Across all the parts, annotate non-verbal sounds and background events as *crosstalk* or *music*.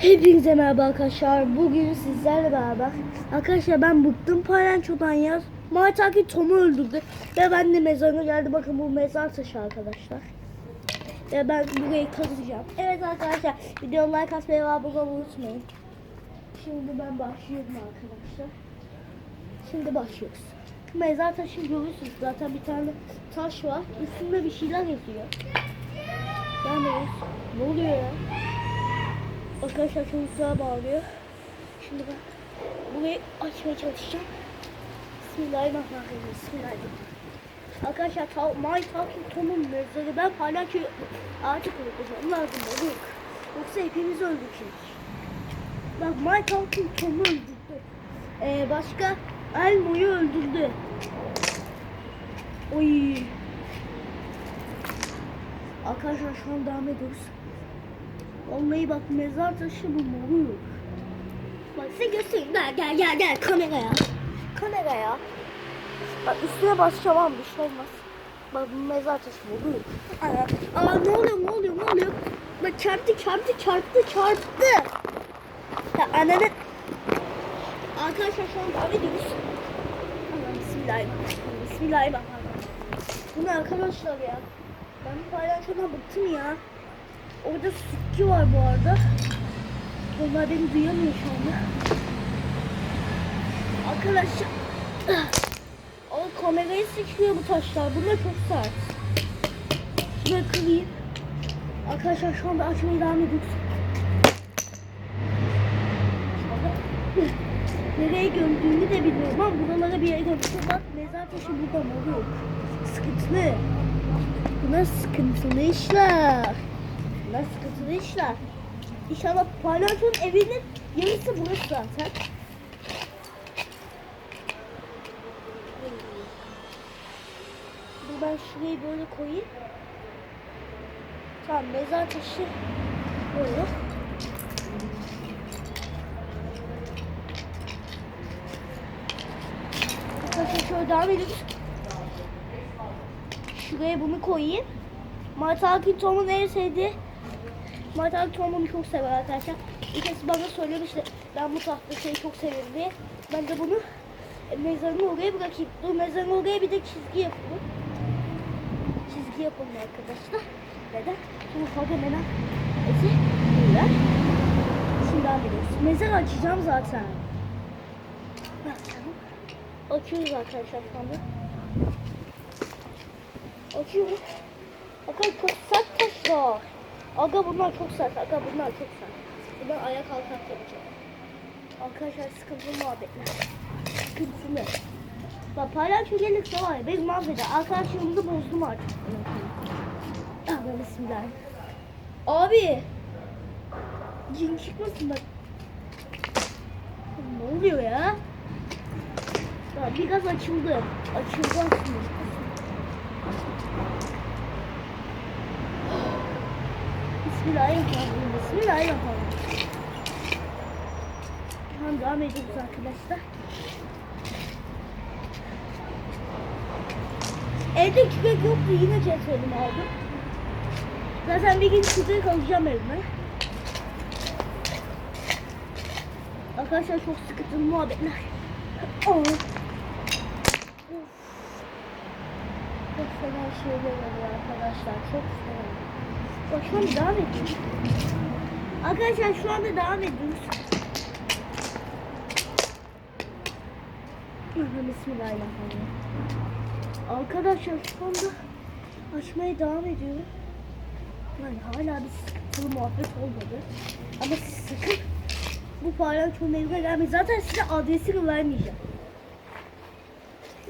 Hepinize merhaba arkadaşlar. Bugün sizlerle beraber. Arkadaşlar ben bıktım parançodan yaz. Maytaki Tom'u öldürdü. Ve ben de mezarına geldi. Bakın bu mezar taşı arkadaşlar. Ve ben burayı kazacağım. Evet arkadaşlar. Videoyu like atmayı ve abone olmayı unutmayın. Şimdi ben başlıyorum arkadaşlar. Şimdi başlıyoruz. Mezar taşı görürsünüz. Zaten bir tane taş var. Üstünde bir şeyler yazıyor. Yani ne oluyor ya? Arkadaşlar çok güzel bağlıyor. Şimdi ben burayı açmaya çalışacağım. Bismillahirrahmanirrahim. Bismillahirrahmanirrahim. Arkadaşlar ta, My Talking Tom'un mezarı ben hala ki artık unutacağım lazım olur. Yoksa hepimiz öldük şimdi. Bak My Talking Tom'u öldürdü. Ee, başka Elmo'yu öldürdü. Oy. Arkadaşlar şu an devam ediyoruz. Vallahi bak mezar taşı bu moru. Bak size göstereyim. Gel gel gel gel kameraya. Kameraya. Bak üstüne basacağım ama bir şey olmaz. Bak bu mezar taşı moru. Aa, aa ne oluyor ne oluyor ne oluyor? Bak çarptı çarptı çarptı çarptı. Ya ananı. Arkadaşlar şu an devam ediyoruz. Bismillahirrahmanirrahim. Bismillahirrahmanirrahim. Bu ne arkadaşlar ya? Ben bu paylaşımdan bıktım ya. Orada sütçü var bu arada. Onlar beni duyamıyor şu anda. Arkadaşlar. *clears throat* O kamerayı sıçrıyor bu taşlar. Bunlar çok sert. Şuraya kırayım. Arkadaşlar şu anda açmaya devam ediyoruz. *laughs* Nereye gömdüğünü de bilmiyorum ama buralara bir yere gömdüm. Bak mezar taşı burada mı yok? Sıkıntılı. Buna sıkıntılı işler. Buna sıkıntılı işler. İnşallah palyaçonun evinin yarısı burası zaten. Ben şurayı böyle koyayım. Tamam mezar taşı böyle. Arkadaşlar şöyle devam ediyoruz. Şuraya bunu koyayım. Martaki Tom'un en sevdiği Martaki Tom bunu çok sever arkadaşlar. Bir kez bana söylemişti ben bu tahtayı çok severim diye. Ben de bunu mezarını oraya bırakayım. Dur mezarını oraya bir de çizgi yapalım. Çizgi yapalım arkadaşlar. Neden? Şimdi fazla neden? Ezi böyle. Şimdi ediyoruz. Mezar açacağım zaten. Bakalım. Açıyoruz arkadaşlar. Açıyorum. Aga çok sert taşlar. Aga bunlar çok sert. Aga bunlar çok sert. Bunlar ayak kalkak yapacağım. Arkadaşlar sıkıntılı muhabbetler. Sıkıntılı. Bak palyaço gelirse var ya beni mahveder. Arkadaşlarımı da bozdum artık. Ah bismillah. Abi. Cin çıkmasın bak. Ne oluyor ya? Ya biraz açıldı. Açıldı aslında. Bismillahirrahmanirrahim. Bismillahirrahmanirrahim. Tamam devam ediyoruz arkadaşlar. Evde küpek yoktu yine cetvelimi aldım. Zaten bir gün küpek alacağım evime. Arkadaşlar çok sıkıntılı muhabbetler. Oh. Of. Çok fena şeyler oluyor arkadaşlar. Çok fena. Bak şu anda devam ediyoruz. Arkadaşlar şu anda devam ediyoruz. Bismillahirrahmanirrahim. Arkadaşlar şu anda açmaya devam ediyorum. Yani hala bir sıkıntılı muhabbet olmadı. Ama siz sakın bu palyaçonun evine gelmeyin. Zaten size adresini vermeyeceğim.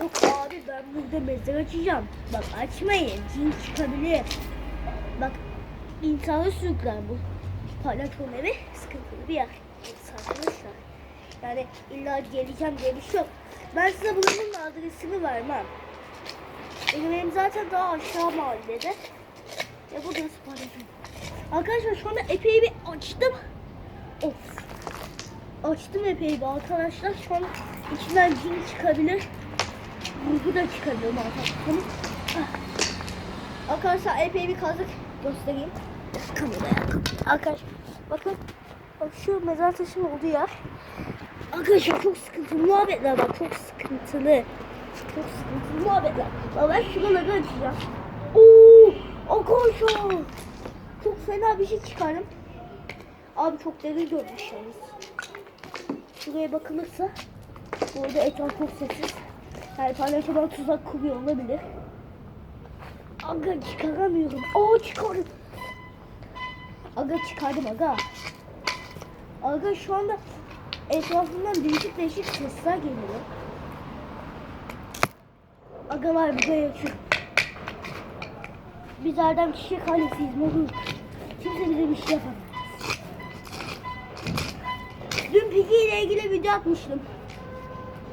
Yok abi ben burada mezar açacağım. Bak açmayın. Cin çıkabilir. İnsanı sürükler bu. Palyaçonun evi sıkıntılı bir yer. Arkadaşlar. Yani illa geleceğim diye bir şey yok. Ben size buranın adresini vermem. Benim evim zaten daha aşağı mahallede. Ya bu da palyaçon. Arkadaşlar şu anda epey bir açtım. Of. Açtım epey bir arkadaşlar. Şu an içinden cin çıkabilir. Ruhu da çıkabilir arkadaşlar. Arkadaşlar epey bir kazık göstereyim. Kameraya. Arkadaşlar bakın. Bak şu mezar taşının olduğu yer. Arkadaşlar çok sıkıntılı muhabbetler bak çok sıkıntılı. Çok sıkıntılı muhabbetler. Bak ben şuraları açacağım. Oo, arkadaşlar. Çok fena bir şey çıkardım. Abi çok derin görmüş yalnız. Şuraya bakılırsa burada etraf çok sessiz. Yani palyaçolar tuzak kuruyor olabilir. Aga çıkaramıyorum. Aa çıkardım. Aga çıkardım aga. Aga şu anda etrafından değişik değişik sesler geliyor. Agalar buraya açıyor. Biz Erdem Çiçek ailesiyiz moruk. Kimse bize bir şey yapamaz. Dün Piggy ile ilgili video atmıştım.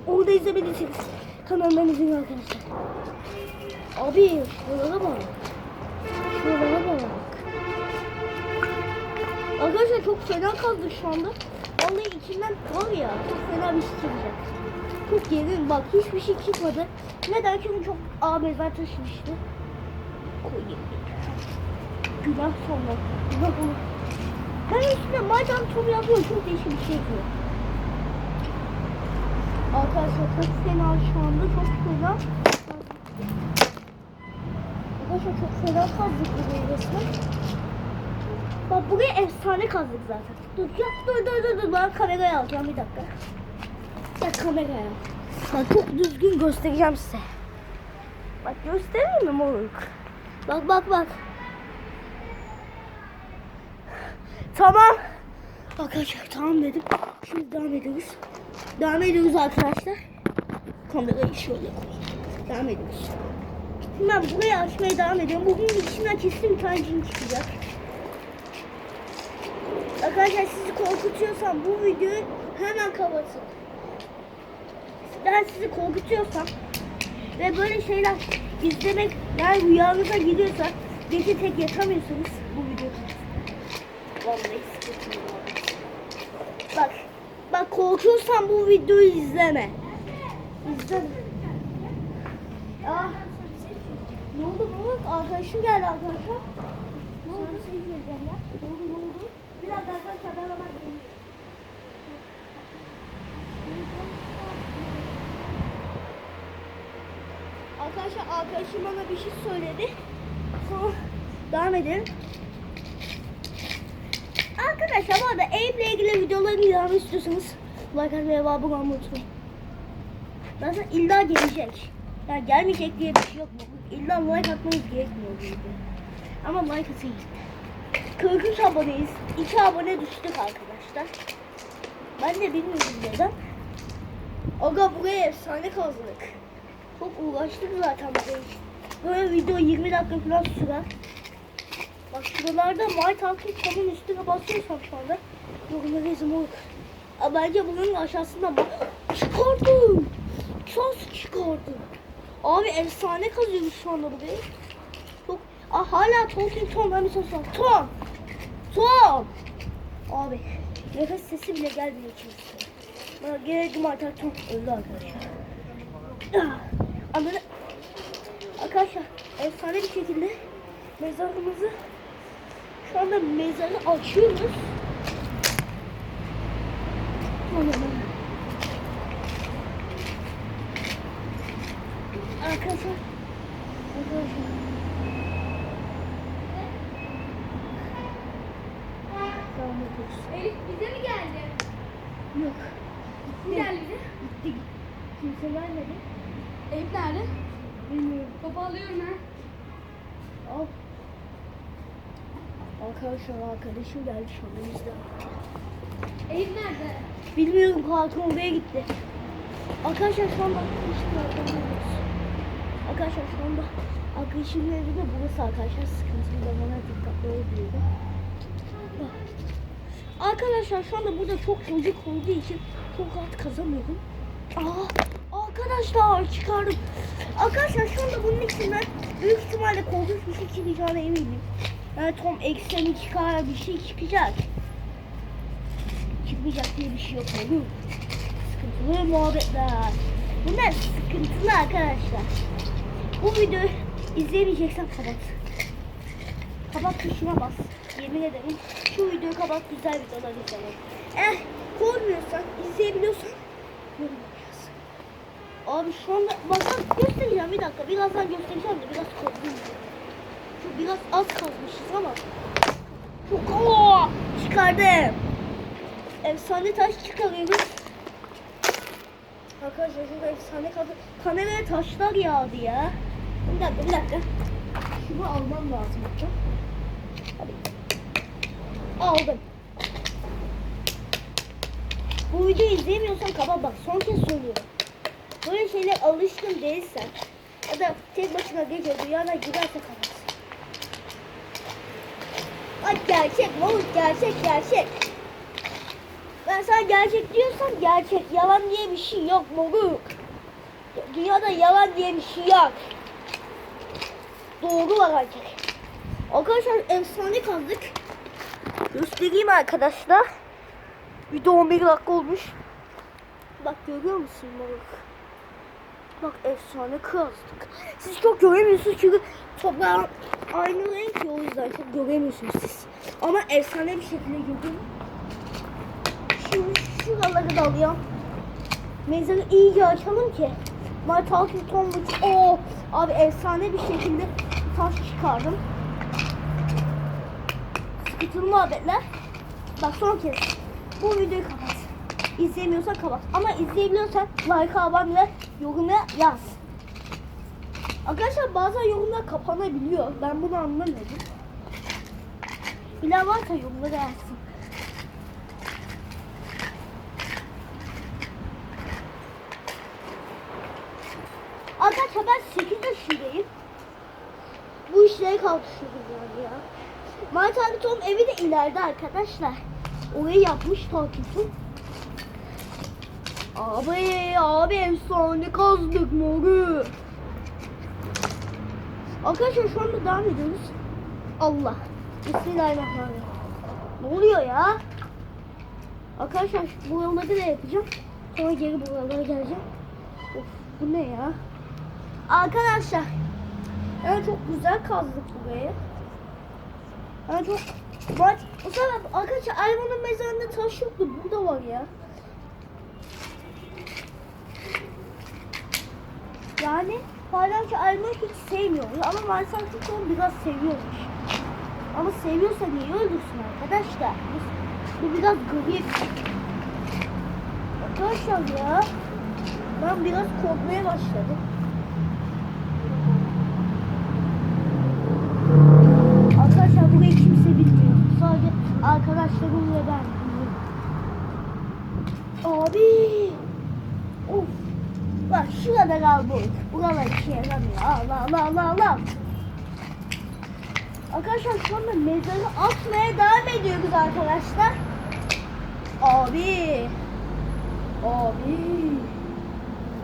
Onu da izlemediyseniz kanalımdan izleyin arkadaşlar. Abi şuralara bak. Şuralara bak. Arkadaşlar çok fena kaldık şu anda. Vallahi içinden var ya çok fena bir şey çıkacak. Çok yerin bak hiçbir şey çıkmadı. Neden? Çünkü çok mezar taşımıştı. Koyayım. Günah sonra. Günah *laughs* olur. Ben üstüne madem tur yapıyorum çok değişik bir şey yapıyor. Arkadaşlar çok fena şu anda çok fena. Arkadaşlar çok fena kazdık burayı resmen. Bak buraya efsane kazdık zaten. Dur ya dur dur dur dur ben kameraya alacağım bir dakika. Ya kameraya. Bak çok düzgün göstereceğim size. Bak göstereyim mi moruk? Bak bak bak. Tamam. Arkadaşlar tamam dedim. Şimdi devam ediyoruz. Devam ediyoruz arkadaşlar. Kamerayı şöyle koyayım. Devam ediyoruz. Ben burayı açmaya devam ediyorum. Bugün içinden kesin bir tane cin çıkacak. Arkadaşlar sizi korkutuyorsam bu videoyu hemen kapatın. Ben sizi korkutuyorsam ve böyle şeyler izlemek yani rüyanıza giriyorsa gece tek yatamıyorsanız bu videoyu. Vallahi sıkıntı yok. Bak, bak korkuyorsan bu videoyu izleme. İzleme. Ah. Ne oldu bu? Arkadaşım geldi arkadaşlar. Ne oldu? Şey diyeceğim ya. Ne oldu ne oldu? Bir dakika arkadaşlar ben hemen geliyorum. Arkadaşlar arkadaşım bana bir şey söyledi. Sonra devam edelim. Arkadaşlar bu arada Eyüp'le ilgili videoların devamı istiyorsanız like atmayı ve abone olmayı unutmayın. Zaten illa gelecek. Yani gelmeyecek diye bir şey yok. İlla like atmanız gerekmiyor videoya. Ama like atın. 43 aboneyiz. 2 abone düştük arkadaşlar. Ben de bilmiyorum neden. Aga buraya efsane kazdık. Çok uğraştık zaten buraya. Böyle video 20 dakika falan sürer. Bak şuralarda My Talking Tom'un üstüne basıyorsam şu anda yorumları izin olur. Aa, bence bunun aşağısında bak. Çıkardım. Çok çıkardım. Abi efsane kazıyoruz şu anda burayı. Çok. Aa, hala Talking Tom'dan bir ses var. Tom. Tom. Abi nefes sesi bile gelmiyor içimizde. Bana geldim artık Tom öldü arkadaşlar. Ah, Anladın? Arkadaşlar efsane bir şekilde mezarımızı şu anda mezarı açıyoruz. Tamam. Arkadaşlar. Arkadaşlar. Elif bize mi geldi? Yok. Kim geldi? Gitti. Kimse gelmedi. Elif? Bilmiyorum. Topu alıyorum ha. Al. Arkadaşlar arkadaşım geldi şu anda bizde. Elif nerede? Bilmiyorum Hatun oraya gitti. Arkadaşlar şu anda işte arkadaşlar. Şu anda arkadaşımın evi de burası arkadaşlar. Sıkıntılı zamana dikkatli oluyorum. Arkadaşlar şu anda burada çok çocuk olduğu için çok rahat kazamıyorum. Aa, arkadaşlar çıkardım. Arkadaşlar şu anda bunun içinden büyük ihtimalle korkunç bir şey çıkacağına eminim. Yani Tom ekseni çıkar bir şey çıkacak. Çıkmayacak diye bir şey yok oğlum. Sıkıntılı muhabbetler. Bunlar sıkıntılı arkadaşlar. Bu videoyu izleyemeyeceksen kapat. Kapat tuşuna bas. yemin ederim şu videoyu kapat güzel videolar izlemek. Eh korkmuyorsan izleyebiliyorsan yorum yaz. Abi şu anda bakın göstereceğim bir dakika birazdan göstereceğim de biraz korktum. Şu biraz az kazmışız ama çok Oo, çıkardım. Efsane taş çıkarıyoruz. Arkadaşlar şurada efsane. Kameraya taşlar yağdı ya. Bir dakika bir dakika. Şunu almam lazım. Hadi. Aldım. Bu videoyu izleyemiyorsan kapat bak son kez söylüyorum. Böyle şeyler alışkın değilsen ya da tek başına gece rüyana girerse kapat. Bak gerçek moruk gerçek gerçek. Ben sana gerçek diyorsam gerçek. Yalan diye bir şey yok moruk. Dünyada yalan diye bir şey yok. Doğru var gerçek. Arkadaşlar efsane kaldık. Göstereyim arkadaşlar. Video 11 dakika olmuş. Bak görüyor musun moruk? Bak efsane kazdık. Siz çok göremiyorsunuz çünkü toprağın aynı renk ya o yüzden çok göremiyorsunuz siz. Ama efsane bir şekilde görüyorum. Şimdi şuraları da alıyorum. Mezarı iyice açalım ki. Ton buçuk. Oo, abi efsane bir şekilde taş çıkardım. Sıkıntılı muhabbetler. Bak son kez. Bu videoyu kapat. İzleyemiyorsan kapat. Ama izleyebiliyorsan like, abone ve yoruma yaz. Arkadaşlar bazen yorumlar kapanabiliyor. Ben bunu anlamadım. Bilen varsa yorumlara yazsın. Arkadaşlar ben 8 yaşındayım. Bu işleri kalkışıyoruz yani ya. Mart abi Tom evi de ileride arkadaşlar. Orayı yapmış takipçim. Abi abi efsane kazdık moru. Arkadaşlar şu anda devam ediyoruz. Allah. Bismillahirrahmanirrahim. Ne oluyor ya? Arkadaşlar şu buraları da yapacağım. Sonra geri buralara geleceğim. Of bu ne ya? Arkadaşlar. Yani çok güzel kazdık burayı. Yani çok Bak o zaman arkadaşlar Ayvan'ın mezarında taş yoktu. Burada var ya. Yani Falanca Ayvan'ı hiç sevmiyor. Ama Marsan onu biraz seviyormuş. Ama seviyorsa niye öldürsün arkadaşlar? Bu biraz garip. Arkadaşlar ya. Ben biraz korkmaya başladım. Arkadaşlar burayı kimse bilmiyor. Sadece arkadaşlarım ve ben. Abi. Of. Bak şurada kal bu. Buralar işe yaramıyor. Allah Allah Allah Allah. Arkadaşlar şu anda mezarı atmaya devam ediyoruz arkadaşlar. Abi. Abi.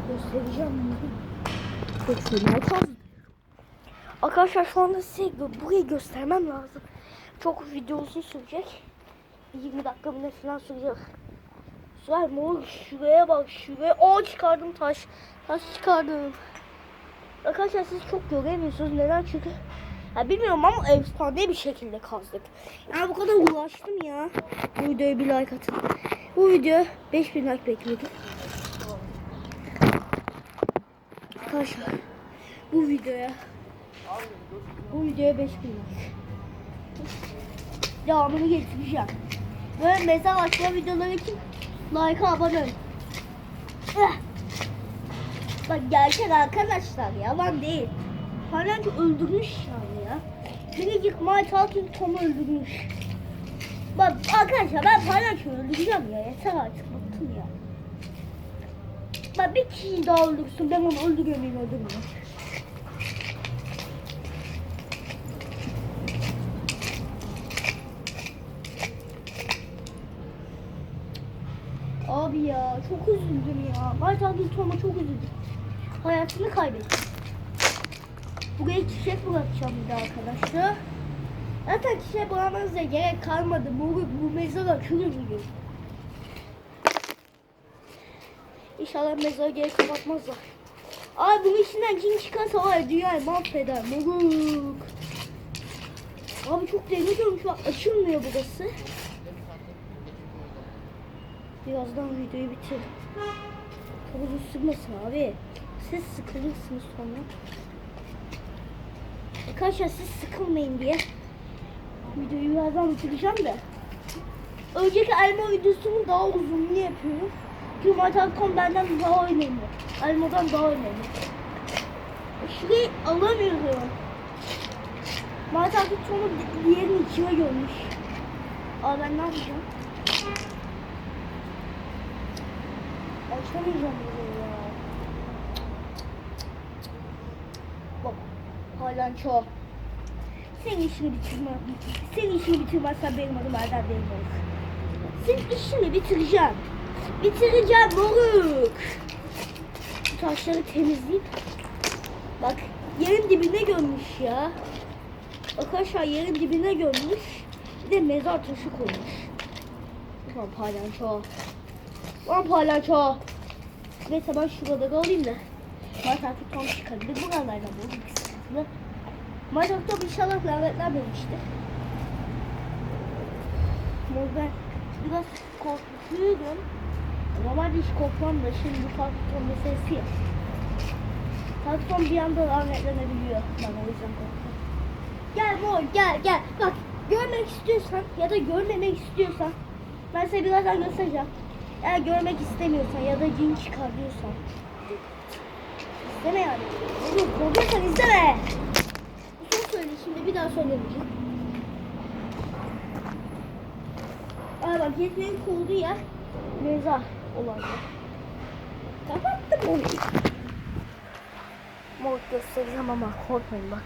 Göstereceğim bunu. Kaldım. Arkadaşlar şu anda size burayı göstermem lazım. Çok video uzun sürecek. 20 dakika ne falan sürecek. Sürer mor şuraya bak şuraya. O çıkardım taş. Taş çıkardım. Arkadaşlar siz çok göremiyorsunuz. Neden? Çünkü ya bilmiyorum ama efsane bir şekilde kazdık. Yani bu kadar uğraştım ya. Bu videoya bir like atın. Bu video 5000 like bekliyordu. Arkadaşlar bu videoya bu videoya 5000 like. Devamını getireceğim. Böyle mezar açma videoları için like abone olun. Eh. Bak gerçek arkadaşlar yalan değil. Falan öldürmüş yani ya. Çünkü My Talking Tom'u öldürmüş. Bak arkadaşlar ben Palanço öldüreceğim ya. Yeter artık bıktım ya. Bak bir kişi daha öldürsün ben onu öldürüyor muyum Abi ya çok üzüldüm ya. My Talking Tom'a çok üzüldüm. Hayatını kaybetti. Buraya çiçek bırakacağım bir de arkadaşlar. Zaten çiçek bırakmanıza gerek kalmadı. Bu, bu mezara çürür bugün. İnşallah mezara gerek kapatmazlar. Abi bunun içinden cin çıkarsa var ya dünyayı mahveder. Moruk. Abi çok demir bak açılmıyor burası. Birazdan videoyu bitir. Uzun sürmesin abi. Siz sıkılırsınız sonra. Arkadaşlar siz sıkılmayın diye videoyu birazdan bitireceğim de. Önceki elma videosunun daha uzunluğunu yapıyorum. Mortal benden daha önemli. Elmadan daha önemli. Şurayı alamıyorum. Mortal Kombat'ın diğerinin içine görmüş. Aa ben ne yapacağım? Açamayacağım burayı ya. Bak. Halen çok. Senin işini bitirme. Senin işini bitirmezsen benim adım Erdem benim olur. Senin işini bitireceğim. Bitireceğim moruk. Bu taşları temizleyip bak yerin dibine gömmüş ya. Arkadaşlar yerin dibine gömmüş. Bir de mezar taşı koymuş. Ulan palyaço. Ulan palyaço. Neyse ben şurada alayım da. Mart artık tam çıkabilir. Buralardan bu bir sıkıntılı. Mart artık inşallah lanetlenmemiştir. Ama ben biraz korkuyorum. Normalde hiç korkmam da şimdi bu Tarkton meselesi ya. Tarkton bir anda lanetlenebiliyor. Ben o yüzden korkuyorum. Gel mor gel gel. Bak görmek istiyorsan ya da görmemek istiyorsan ben size birazdan göstereceğim. Eğer görmek istemiyorsan ya da cin çıkarıyorsan İsteme yani. Oğlum korkuyorsan izleme. Bir şey söyle şimdi bir daha söylemeyeceğim. Aa bak yetmenin kurduğu yer mezar olan. Kapattım onu. Mor göstereceğim ama korkmayın bak.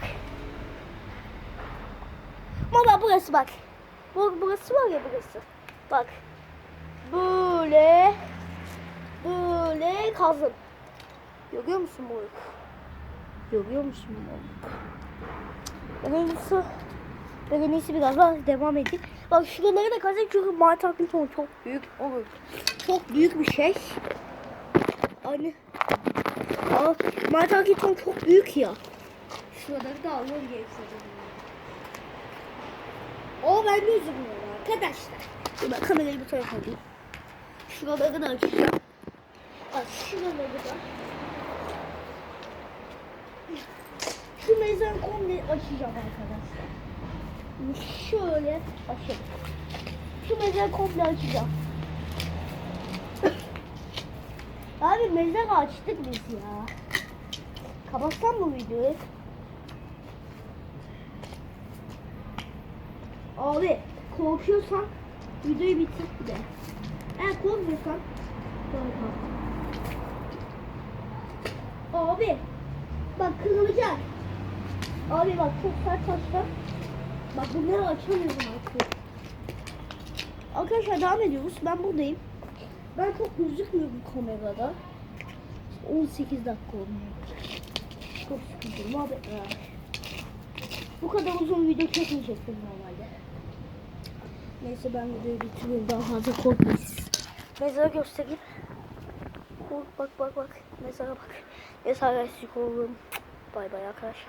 Baba burası bak. Bu, burası var ya burası. Bak. Böyle. Böyle kazdım. Görüyor musun moruk? Görüyor musun moruk? Ben en iyisi, ben en iyisi biraz daha devam edeyim. Bak şuraları da kazayım çünkü Mart Akınton çok büyük olur. Çok büyük bir şey. Hani Mart Akınton çok büyük ya. Şuraları da almam gerekiyor. O ben gözükmüyorum arkadaşlar. Dur ben kamerayı bu tarafa alayım. Şuraları da açacağım. Bak şuraları da. Şu mezarı komple açacağım arkadaşlar. Şöyle açayım. Şu mezarı komple açacağım. Abi mezar açtık biz ya. Kapatsam mı videoyu? Abi korkuyorsan videoyu bitir bir de. Eğer korkmuyorsan korkma. Abi bak kırılacak. Abi bak çok sert taşlar. Bak bunları açamıyorum artık. Arkadaşlar devam ediyoruz. Ben buradayım. Ben çok gözükmüyorum kamerada. 18 dakika olmuyor. Çok sıkıntı. Muhabbetler. Bu kadar uzun video çekmeyecektim normalde. Neyse ben videoyu bitiriyorum. Daha fazla korkmayın. Mezara göstereyim. Bak bak bak. Mezara bak. Mezara eksik oldum. Bay bay arkadaşlar.